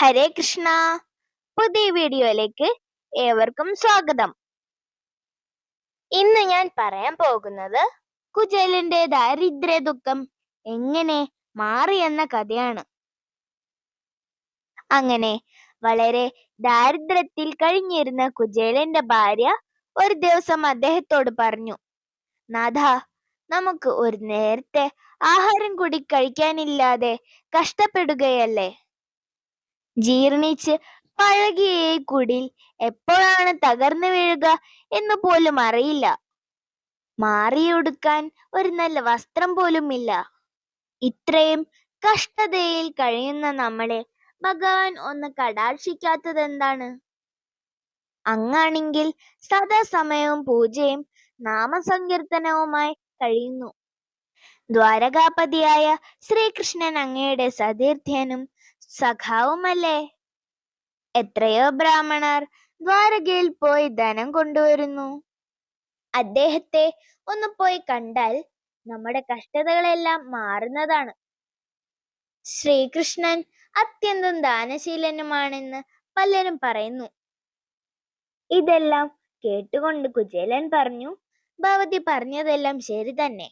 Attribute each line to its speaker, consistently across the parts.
Speaker 1: ഹരേ കൃഷ്ണ. പുതിയ വീഡിയോയിലേക്ക് ഏവർക്കും സ്വാഗതം. ഇന്ന് ഞാൻ പറയാൻ പോകുന്നത് കുചേലിന്റെ ദാരിദ്ര്യ ദുഃഖം എങ്ങനെ മാറി എന്ന കഥയാണ്. അങ്ങനെ വളരെ ദാരിദ്ര്യത്തിൽ കഴിഞ്ഞിരുന്ന കുചേലന്റെ ഭാര്യ ഒരു ദിവസം അദ്ദേഹത്തോട് പറഞ്ഞു നാഥ നമുക്ക് ഒരു നേരത്തെ ആഹാരം കൂടി കഴിക്കാനില്ലാതെ കഷ്ടപ്പെടുകയല്ലേ? ജീർണിച്ച് പഴകിയ കുടിൽ എപ്പോഴാണ് തകർന്നു വീഴുക എന്ന് പോലും അറിയില്ല. മാറിയൊടുക്കാൻ ഒരു നല്ല വസ്ത്രം പോലും ഇല്ല ഇത്രയും കഷ്ടതയിൽ കഴിയുന്ന നമ്മളെ ഭഗവാൻ ഒന്ന് കടാക്ഷിക്കാത്തത് എന്താണ് അങ്ങാണെങ്കിൽ സദാസമയവും പൂജയും നാമസങ്കീർത്തനവുമായി കഴിയുന്നു. ദ്വാരകാപതിയായ ശ്രീകൃഷ്ണൻ അങ്ങയുടെ സതീർത്ഥ്യനും സഖാവുമല്ലേ? എത്രയോ ബ്രാഹ്മണർ ദ്വാരകയിൽ പോയി ധനം കൊണ്ടുവരുന്നു. അദ്ദേഹത്തെ ഒന്ന് പോയി കണ്ടാൽ നമ്മുടെ കഷ്ടതകളെല്ലാം മാറുന്നതാണ്. ശ്രീകൃഷ്ണൻ അത്യന്തം ദാനശീലനുമാണെന്ന് പലരും പറയുന്നു. ഇതെല്ലാം കേട്ടുകൊണ്ട് കുചേലൻ പറഞ്ഞു ഭവതി പറഞ്ഞതെല്ലാം ശരി തന്നെ.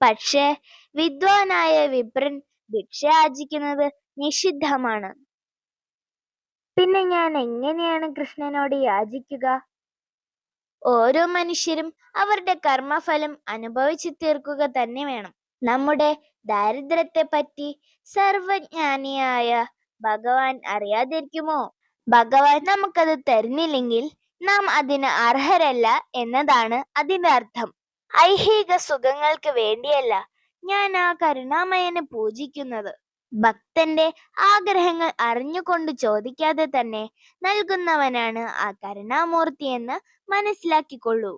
Speaker 1: പക്ഷേ വിദ്വാനായ വിപ്രൻ ഭിക്ഷ യാചിക്കുന്നത് നിഷിദ്ധമാണ്. പിന്നെ ഞാൻ എങ്ങനെയാണ് കൃഷ്ണനോട് യാചിക്കുക? ഓരോ മനുഷ്യരും അവരുടെ കർമ്മഫലം അനുഭവിച്ചു തീർക്കുക തന്നെ വേണം. നമ്മുടെ ദാരിദ്ര്യത്തെ പറ്റി സർവജ്ഞാനിയായ ഭഗവാൻ അറിയാതിരിക്കുമോ? ഭഗവാൻ നമുക്കത് തരുന്നില്ലെങ്കിൽ നാം അതിന് അർഹരല്ല എന്നതാണ് അതിന്റെ അർത്ഥം. ഐഹിക സുഖങ്ങൾക്ക് വേണ്ടിയല്ല ഞാൻ ആ കരുണാമയനെ പൂജിക്കുന്നത്. ഭക്തന്റെ ആഗ്രഹങ്ങൾ അറിഞ്ഞുകൊണ്ട് ചോദിക്കാതെ തന്നെ നൽകുന്നവനാണ് ആ കരുണാമൂർത്തി എന്ന് മനസ്സിലാക്കിക്കൊള്ളൂ.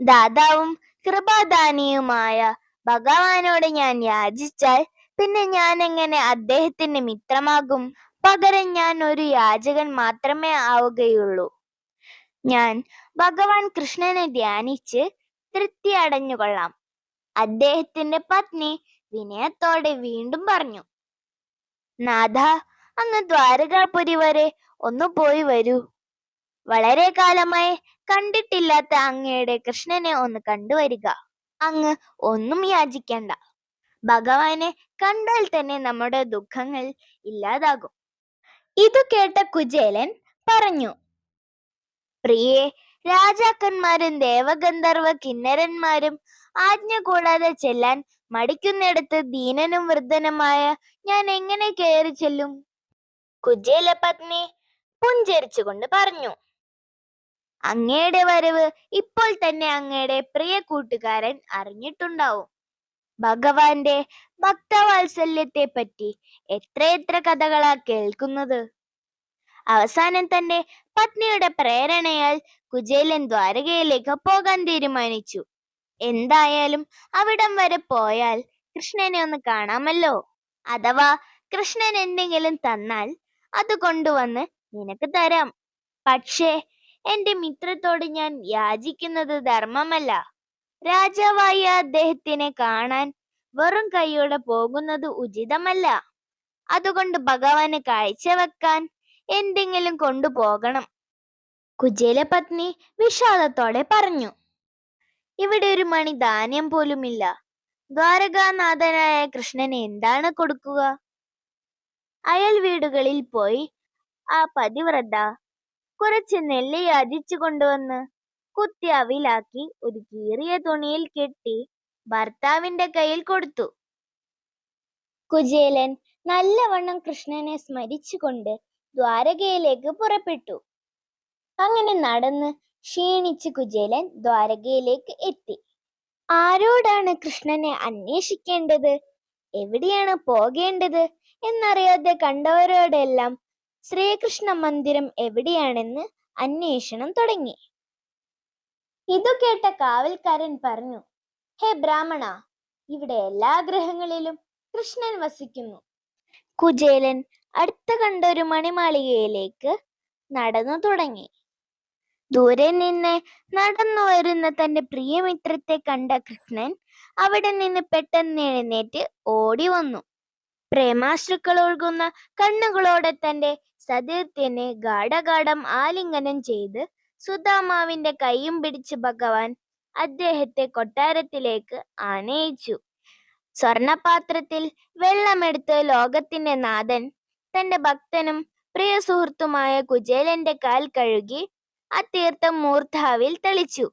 Speaker 1: ദാതാവും കൃപാദാനിയുമായ ഭഗവാനോട് ഞാൻ യാചിച്ചാൽ പിന്നെ ഞാൻ എങ്ങനെ അദ്ദേഹത്തിന്റെ മിത്രമാകും? പകരം ഞാൻ ഒരു യാചകൻ മാത്രമേ ആവുകയുള്ളൂ. ഞാൻ ഭഗവാൻ കൃഷ്ണനെ ധ്യാനിച്ച് തൃപ്തി അടഞ്ഞുകൊള്ളാം. അദ്ദേഹത്തിന്റെ പത്നി വിനയത്തോടെ വീണ്ടും പറഞ്ഞു നാഥ അങ്ങ് ദ്വാരകാപുരി വരെ ഒന്ന് പോയി വരൂ. വളരെ കാലമായി കണ്ടിട്ടില്ലാത്ത അങ്ങയുടെ കൃഷ്ണനെ ഒന്ന് കണ്ടുവരിക. അങ്ങ് ഒന്നും യാചിക്കണ്ട. ഭഗവാനെ കണ്ടാൽ തന്നെ നമ്മുടെ ദുഃഖങ്ങൾ ഇല്ലാതാകും. ഇതു കേട്ട കുചേലൻ പറഞ്ഞു പ്രിയേ രാജാക്കന്മാരും ദേവഗന്ധർവ കിന്നരന്മാരും ആജ്ഞ കൂടാതെ ചെല്ലാൻ മടിക്കുന്നിടത്ത് ദീനനും വൃദ്ധനുമായ ഞാൻ എങ്ങനെ കയറി ചെല്ലും? കുജേല പത്നി പുഞ്ചരിച്ചുകൊണ്ട് പറഞ്ഞു. അങ്ങയുടെ വരവ് ഇപ്പോൾ തന്നെ അങ്ങയുടെ പ്രിയ കൂട്ടുകാരൻ അറിഞ്ഞിട്ടുണ്ടാവും. ഭഗവാന്റെ ഭക്തവാത്സല്യത്തെ പറ്റി എത്രയെത്ര കഥകളാ കേൾക്കുന്നത്? അവസാനം തന്നെ പത്നിയുടെ പ്രേരണയാൽ കുചേലൻ ദ്വാരകയിലേക്ക് പോകാൻ തീരുമാനിച്ചു. എന്തായാലും അവിടം വരെ പോയാൽ കൃഷ്ണനെ ഒന്ന് കാണാമല്ലോ? അഥവാ കൃഷ്ണൻ എന്തെങ്കിലും തന്നാൽ അത് കൊണ്ടുവന്ന് നിനക്ക് തരാം. പക്ഷേ എന്റെ മിത്രത്തോട് ഞാൻ യാചിക്കുന്നത് ധർമ്മമല്ല. രാജാവായ അദ്ദേഹത്തിനെ കാണാൻ വെറും കൈയോടെ പോകുന്നത് ഉചിതമല്ല. അതുകൊണ്ട് ഭഗവാന് കാഴ്ചവെക്കാൻ എന്തെങ്കിലും കൊണ്ടുപോകണം. കുചേലപത്നി വിഷാദത്തോടെ പറഞ്ഞു. ഇവിടെ ഒരു മണി ധാന്യം പോലുമില്ല. ദ്വാരകാനാഥനായ കൃഷ്ണന് എന്താണ് കൊടുക്കുക? അയൽ വീടുകളിൽ പോയി ആ പതിവ്രത കുറച്ച് നെല്ല് യാചിച്ചു കൊണ്ടുവന്ന് കുത്തി അവിലാക്കി ഒരു കീറിയ തുണിയിൽ കെട്ടി ഭർത്താവിന്റെ കയ്യിൽ കൊടുത്തു. കുജേലൻ നല്ലവണ്ണം കൃഷ്ണനെ സ്മരിച്ചുകൊണ്ട് ദ്വാരകയിലേക്ക് പുറപ്പെട്ടു. അങ്ങനെ നടന്ന് ക്ഷീണിച്ച് കുചേലൻ ദ്വാരകയിലേക്ക് എത്തി. ആരോടാണ് കൃഷ്ണനെ അന്വേഷിക്കേണ്ടത്? എവിടെയാണ് പോകേണ്ടത് എന്നറിയാതെ കണ്ടവരോടെല്ലാം ശ്രീകൃഷ്ണ മന്ദിരം എവിടെയാണെന്ന് അന്വേഷണം തുടങ്ങി. ഇതു കേട്ട കാവൽക്കാരൻ പറഞ്ഞു ഹേ ബ്രാഹ്മണ ഇവിടെ എല്ലാ ഗ്രഹങ്ങളിലും കൃഷ്ണൻ വസിക്കുന്നു. കുചേലൻ അടുത്ത കണ്ട ഒരു മണിമാളികയിലേക്ക് നടന്നു തുടങ്ങി. ദൂരെ നിന്ന് നടന്നു വരുന്ന തന്റെ പ്രിയമിത്രത്തെ കണ്ട കൃഷ്ണൻ അവിടെ നിന്ന് പെട്ടെന്ന് എഴുന്നേറ്റ് ഓടി വന്നു. പ്രേമാശ്രുക്കൾ ഒഴുകുന്ന കണ്ണുകളോടെ തന്റെ സതീർത്ഥ്യനെ ഗാഠഗാഠം ആലിംഗനം ചെയ്ത് സുദാമാവിന്റെ കൈയും പിടിച്ച് ഭഗവാൻ അദ്ദേഹത്തെ കൊട്ടാരത്തിലേക്ക് ആനയിച്ചു. സ്വർണപാത്രത്തിൽ വെള്ളമെടുത്ത് ലോകത്തിന്റെ നാഥൻ തന്റെ ഭക്തനും പ്രിയ സുഹൃത്തുമായ കുചേലന്റെ കാൽ കഴുകി ആ തീർത്ഥം മൂർധാവിൽ തെളിച്ചു.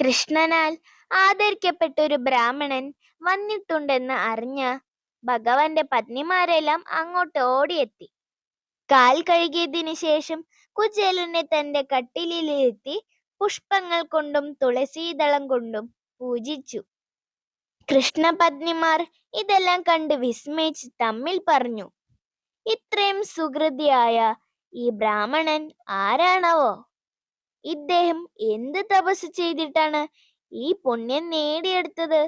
Speaker 1: കൃഷ്ണനാൽ ആദരിക്കപ്പെട്ട ഒരു ബ്രാഹ്മണൻ വന്നിട്ടുണ്ടെന്ന് അറിഞ്ഞ ഭഗവാന്റെ പത്നിമാരെല്ലാം അങ്ങോട്ട് ഓടിയെത്തി. കാൽ കഴുകിയതിനു ശേഷം കുചേലനെ തന്റെ കട്ടിലിലിരുത്തി പുഷ്പങ്ങൾ കൊണ്ടും തുളസീദളം കൊണ്ടും പൂജിച്ചു. കൃഷ്ണപത്നിമാർ ഇതെല്ലാം കണ്ട് വിസ്മയിച്ച് തമ്മിൽ പറഞ്ഞു ഇത്രയും സുഹൃതിയായ ഈ ബ്രാഹ്മണൻ ആരാണവോ? ഇദ്ദേഹം എന്ത് തപസ് ചെയ്തിട്ടാണ് ഈ പുണ്യം നേടിയെടുത്തത്?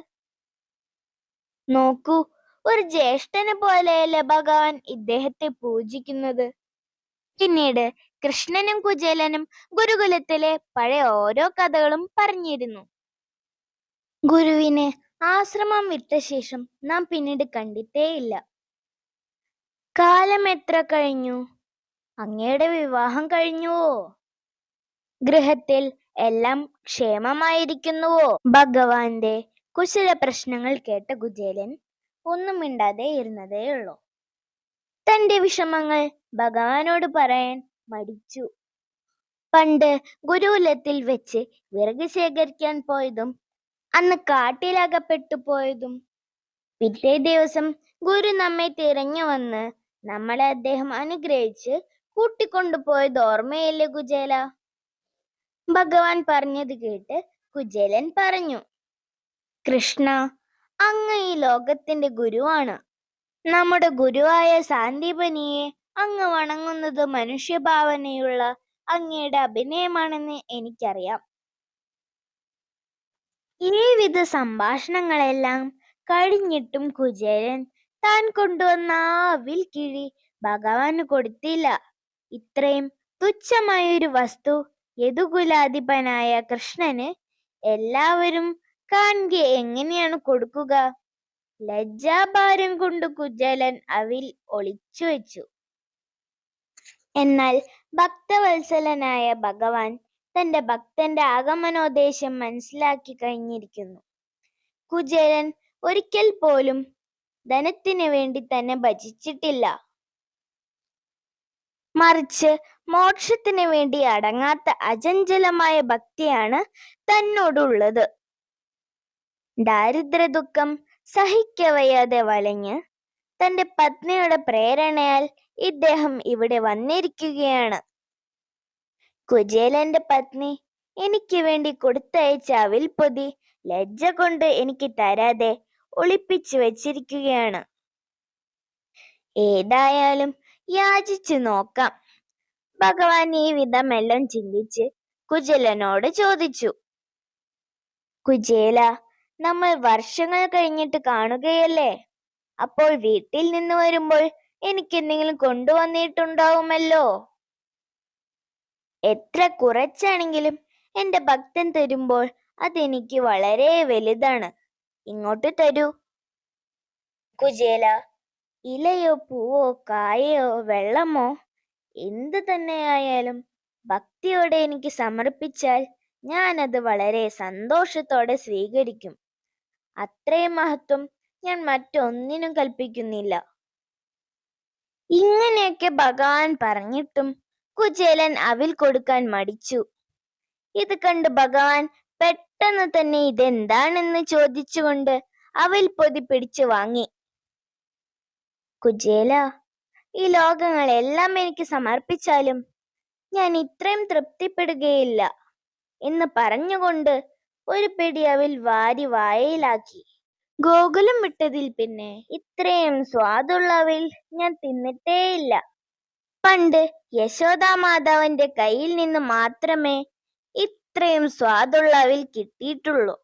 Speaker 1: നോക്കൂ ഒരു ജ്യേഷ്ഠനെ പോലെയല്ല ഭഗവാൻ ഇദ്ദേഹത്തെ പൂജിക്കുന്നത്? പിന്നീട് കൃഷ്ണനും കുചേലനും ഗുരുകുലത്തിലെ പഴയ ഓരോ കഥകളും പറഞ്ഞിരുന്നു. ഗുരുവിനെ ആശ്രമം വിട്ട ശേഷം നാം പിന്നീട് കണ്ടിട്ടേയില്ല. കാലം എത്ര കഴിഞ്ഞു? അങ്ങയുടെ വിവാഹം കഴിഞ്ഞുവോ? ഗൃഹത്തിൽ എല്ലാം ക്ഷേമമായിരിക്കുന്നുവോ? ഭഗവാന്റെ കുശല പ്രശ്നങ്ങൾ കേട്ട കുചേലൻ ഒന്നും മിണ്ടാതെ ഇരുന്നതേയുള്ളൂ. തന്റെ വിഷമങ്ങൾ ഭഗവാനോട് പറയാൻ മടിച്ചു. പണ്ട് ഗുരുകുലത്തിൽ വെച്ച് വിറക് ശേഖരിക്കാൻ പോയതും അന്ന് കാട്ടിലകപ്പെട്ടു പോയതും പിറ്റേ ദിവസം ഗുരു നമ്മെ തിരഞ്ഞു വന്ന് നമ്മളെ അദ്ദേഹം അനുഗ്രഹിച്ച് കൂട്ടിക്കൊണ്ടുപോയത് ഓർമ്മയില്ലേ കുചേല? ഭഗവാൻ പറഞ്ഞത് കേട്ട് കുചേലൻ പറഞ്ഞു കൃഷ്ണ അങ്ങ് ഈ ലോകത്തിന്റെ ഗുരുവാണ്. നമ്മുടെ ഗുരുവായ സാന്ദീപനിയെ അങ്ങ് വണങ്ങുന്നത് മനുഷ്യഭാവനയുള്ള അങ്ങയുടെ അഭിനയമാണെന്ന് എനിക്കറിയാം. ഈ വിധ സംഭാഷണങ്ങളെല്ലാം കഴിഞ്ഞിട്ടും കുചേരൻ താൻ കൊണ്ടുവന്ന ആ അവിൽ കിഴി ഭഗവാന് കൊടുത്തില്ല. ഇത്രയും തുച്ഛമായൊരു വസ്തു യദുകുലാധിപനായ കൃഷ്ണന് എല്ലാവരും കാണുക എങ്ങനെയാണ് കൊടുക്കുക? ലജ്ജാഭാരം കൊണ്ട് കുജലൻ അവിൽ ഒളിച്ചു വെച്ചു. എന്നാൽ ഭക്തവത്സലനായ ഭഗവാൻ തന്റെ ഭക്തന്റെ ആഗമനോദ്ദേശം മനസ്സിലാക്കി കഴിഞ്ഞിരിക്കുന്നു. കുചേലൻ ഒരിക്കൽ പോലും ധനത്തിന് വേണ്ടി തന്നെ ഭജിച്ചിട്ടില്ല. മറിച്ച് മോക്ഷത്തിന് വേണ്ടി അടങ്ങാത്ത അചഞ്ചലമായ ഭക്തിയാണ് തന്നോടുള്ളത്. ദാരിദ്ര്യ ദുഃഖം സഹിക്കവയ്യാതെ വലഞ്ഞ് തന്റെ പത്നിയുടെ പ്രേരണയാൽ ഇദ്ദേഹം ഇവിടെ വന്നിരിക്കുകയാണ്. കുചേലന്റെ പത്നി എനിക്ക് വേണ്ടി കൊടുത്തയച്ച അവിൽപ്പൊതി ലജ്ജ കൊണ്ട് എനിക്ക് തരാതെ ഒളിപ്പിച്ചു വച്ചിരിക്കുകയാണ്. ഏതായാലും യാചിച്ചു നോക്കാം. ഭഗവാൻ ഈ വിധമെല്ലാം ചിന്തിച്ച് കുചേലനോട് ചോദിച്ചു. കുചേല നമ്മൾ വർഷങ്ങൾ കഴിഞ്ഞിട്ട് കാണുകയല്ലേ? അപ്പോൾ വീട്ടിൽ നിന്ന് വരുമ്പോൾ എനിക്ക് എന്തെങ്കിലും കൊണ്ടുവന്നിട്ടുണ്ടാവുമല്ലോ? എത്ര കുറച്ചാണെങ്കിലും എന്റെ ഭക്തൻ തരുമ്പോൾ അതെനിക്ക് വളരെ വലുതാണ്. ഇങ്ങോട്ട് തരൂ. കുചേല ഇലയോ പൂവോ കായയോ വെള്ളമോ? എന്ത് തന്നെയായാലും ഭക്തിയോടെ എനിക്ക് സമർപ്പിച്ചാൽ ഞാൻ അത് വളരെ സന്തോഷത്തോടെ സ്വീകരിക്കും. അത്രയും മഹത്വം ഞാൻ മറ്റൊന്നിനും കൽപ്പിക്കുന്നില്ല. ഇങ്ങനെയൊക്കെ ഭഗവാൻ പറഞ്ഞിട്ടും കുചേലൻ അവിൽ കൊടുക്കാൻ മടിച്ചു. ഇത് കണ്ട് ഭഗവാൻ പെട്ടെന്ന് തന്നെ ഇതെന്താണെന്ന് ചോദിച്ചുകൊണ്ട് അവിൽ പൊതി പിടിച്ചു വാങ്ങി. കുചേല ഈ ലോകങ്ങളെല്ലാം എനിക്ക് സമർപ്പിച്ചാലും ഞാൻ ഇത്രയും തൃപ്തിപ്പെടുകയില്ല എന്ന് പറഞ്ഞുകൊണ്ട് ഒരു പിടി അവിൽ വാരി വായയിലാക്കി. ഗോകുലം വിട്ടതിൽ പിന്നെ ഇത്രയും സ്വാദുള്ള അവിൽ ഞാൻ തിന്നിട്ടേയില്ല. പണ്ട് യശോദാ മാതാവിന്റെ കയ്യിൽ നിന്ന് മാത്രമേ ഇത്രയും സ്വാദുള്ള അവിൽ കിട്ടിയിട്ടുള്ളൂ.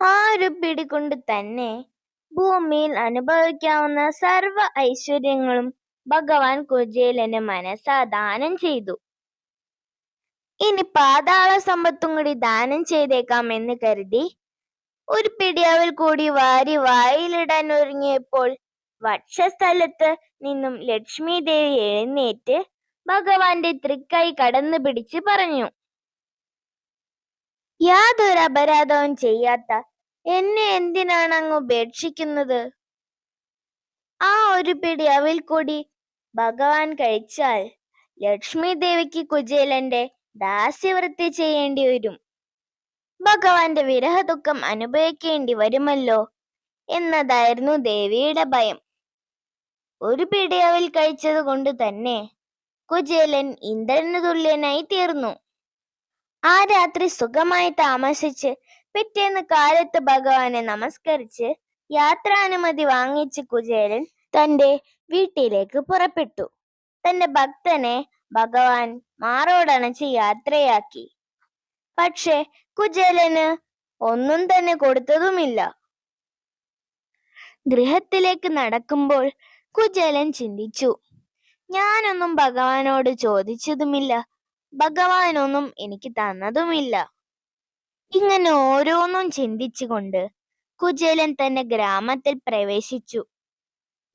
Speaker 1: ആ ഒരു പിടി കൊണ്ട് തന്നെ ഭൂമിയിൽ അനുഭവിക്കാവുന്ന സർവ ഐശ്വര്യങ്ങളും ഭഗവാൻ കുചേലന് മനസ്സാ ദാനം ചെയ്തു. ഇനി പാതാള സമ്പത്തും കൂടി ദാനം ചെയ്തേക്കാം എന്ന് കരുതി ഒരു പിടിയാവിൽ കൂടി വാരി വായിലിടാൻ ഒരുങ്ങിയപ്പോൾ വക്ഷസ്ഥലത്ത് നിന്നും ലക്ഷ്മി ദേവി എഴുന്നേറ്റ് ഭഗവാന്റെ തൃക്കൈ കടന്നു പിടിച്ച് പറഞ്ഞു. യാതൊരു അപരാധവും ചെയ്യാത്ത എന്നെ എന്തിനാണ് അങ്ങ് ഉപേക്ഷിക്കുന്നത്? ആ ഒരു പിടി അവിൽ കൂടി ഭഗവാൻ കഴിച്ചാൽ ലക്ഷ്മി ദേവിക്ക് കുചേലന്റെ ദാസ്യവൃത്തി ചെയ്യേണ്ടി വരും. ഭഗവാന്റെ വിരഹ ദുഃഖം അനുഭവിക്കേണ്ടി വരുമല്ലോ എന്നതായിരുന്നു ദേവിയുടെ ഭയം. ഒരു പിടി അവൽ കഴിച്ചത് കൊണ്ട് തന്നെ കുചേലൻ ഇന്ദ്രന് തുല്യനായി തീർന്നു. ആ രാത്രി സുഖമായി താമസിച്ച് പിറ്റേന്ന് കാലത്ത് ഭഗവാനെ നമസ്കരിച്ച് യാത്രാനുമതി വാങ്ങിച്ച് കുചേലൻ തന്റെ വീട്ടിലേക്ക് പുറപ്പെട്ടു. തന്റെ ഭക്തനെ ഭഗവാൻ മാറോടണച്ച് യാത്രയാക്കി. പക്ഷെ കുചേലന് ഒന്നും തന്നെ കൊടുത്തതുമില്ല. ഗൃഹത്തിലേക്ക് നടക്കുമ്പോൾ കുചേലൻ ചിന്തിച്ചു ഞാനൊന്നും ഭഗവാനോട് ചോദിച്ചതുമില്ല. ഭഗവാനൊന്നും എനിക്ക് തന്നതുമില്ല. ഇങ്ങനെ ഓരോന്നും ചിന്തിച്ചുകൊണ്ട് കുചേലൻ തന്റെ ഗ്രാമത്തിൽ പ്രവേശിച്ചു.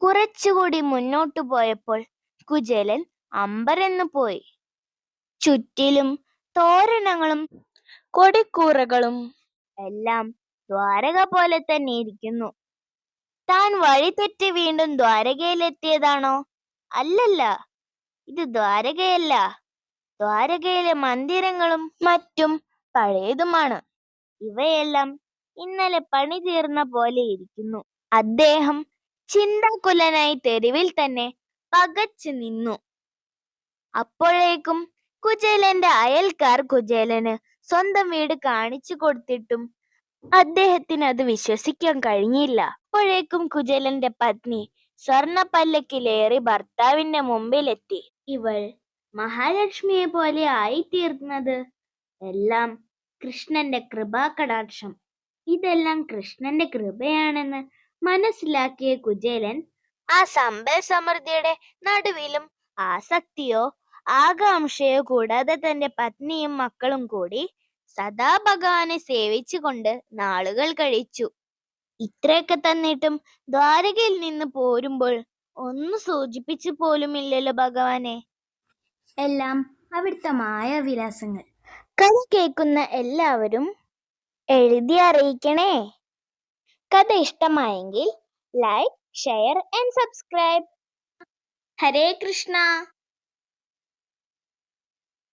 Speaker 1: കുറച്ചുകൂടി മുന്നോട്ടു പോയപ്പോൾ കുചേലൻ അമ്പരന്നു പോയി. ചുറ്റിലും തോരണങ്ങളും കൊടിക്കൂറകളും എല്ലാം ദ്വാരക പോലെ തന്നെ ഇരിക്കുന്നു. താൻ വഴി തെറ്റി വീണ്ടും ദ്വാരകയിലെത്തിയതാണോ? അല്ലല്ല ഇത് ദ്വാരകയല്ല. ദ്വാരകയിലെ മന്ദിരങ്ങളും മറ്റും പഴയതുമാണ്. ഇവയെല്ലാം ഇന്നലെ പണി തീർന്ന പോലെ ഇരിക്കുന്നു. അദ്ദേഹം ചിന്താകുലനായി തെരുവിൽ തന്നെ പകച്ചു നിന്നു. അപ്പോഴേക്കും കുചേലന്റെ അയൽക്കാർ കുചേലന് സ്വന്തം വീട് കാണിച്ചു കൊടുത്തിട്ടും അദ്ദേഹത്തിന് അത് വിശ്വസിക്കാൻ കഴിഞ്ഞില്ല. അപ്പോഴേക്കും കുചേലന്റെ പത്നി സ്വർണ പല്ലക്കിലേറി ഭർത്താവിന്റെ മുമ്പിലെത്തി. ഇവൾ മഹാലക്ഷ്മിയെ പോലെ ആയിത്തീർന്നത് എല്ലാം കൃഷ്ണന്റെ കൃപാകടാക്ഷം ഇതെല്ലാം കൃഷ്ണന്റെ കൃപയാണെന്ന് മനസ്സിലാക്കിയ കുചേലൻ ആ സമ്പൽ സമൃദ്ധിയുടെ നടുവിലും ആസക്തിയോ ആകാംക്ഷയോ കൂടാതെ തന്റെ പത്നിയും മക്കളും കൂടി സദാ ഭഗവാനെ സേവിച്ചുകൊണ്ട് നാളുകൾ കഴിച്ചു. ഇത്രയൊക്കെ തന്നിട്ടും ദ്വാരകയിൽ നിന്ന് പോരുമ്പോൾ ഒന്ന് സൂചിപ്പിച്ചു പോലുമില്ലല്ലോ ഭഗവാനെ.
Speaker 2: എല്ലാം അവിടുത്തെ മായാവിലാസങ്ങൾ.
Speaker 1: കഥ കേൾക്കുന്ന എല്ലാവരും എഴുതി അറിയിക്കണേ. കഥ ഇഷ്ടമായെങ്കിൽ like share and subscribe Hare Krishna.